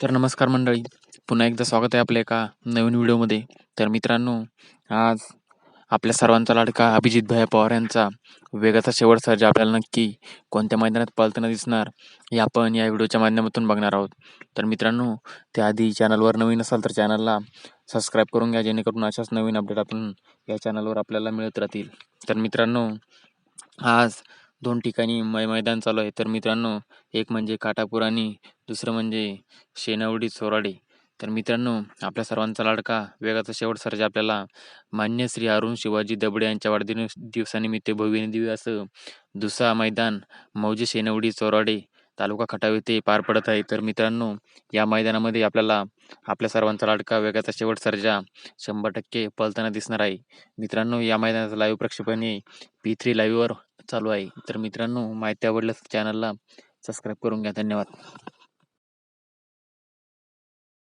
तर नमस्कार मंडळी. पुन्हा एकदा स्वागत आहे आपल्या एका नवीन व्हिडिओमध्ये. तर मित्रांनो आज आपल्या सर्वांचा लाडका अभिजित भैया पवार यांचा वेगाचा शेवट सर्जा आपल्याला नक्की कोणत्या मैदानात पळताना दिसणार हे आपण या व्हिडिओच्या माध्यमातून बघणार आहोत. तर मित्रांनो त्याआधी चॅनलवर नवीन असाल तर चॅनलला सबस्क्राईब करून घ्या जेणेकरून अशाच नवीन अपडेट आपण या चॅनलवर आपल्याला मिळत राहतील. तर मित्रांनो आज दोन ठिकाणी मै मैदान चालू आहे. तर मित्रांनो एक म्हणजे काटापूर आणि दुसरं म्हणजे शेनवडी चोराडे तर मित्रांनो आपल्या सर्वांचा लाडका वेगाचा शेवट सर्जा आपल्याला मान्य श्री अरुण शिवाजी दबडे यांच्या वाढदिवस दिवसानिमित्त भव्य दिव्य असं दुसरा मैदान मौजे शेनवडी चोराडे तालुका खटाव येथे पार पडत आहे. तर मित्रांनो या मैदानामध्ये आपल्याला आपल्या सर्वांचा लाडका वेगाचा शेवट सर्जा शंभर टक्के पळताना दिसणार आहे. मित्रांनो या मैदानाचं लाईव्ह प्रक्षेपण हे पी थ्री लाईव्हवर चालू आहे. तर मित्रांनो माहिती आवडल्यास चॅनलला सबस्क्राईब करून घ्या. धन्यवाद.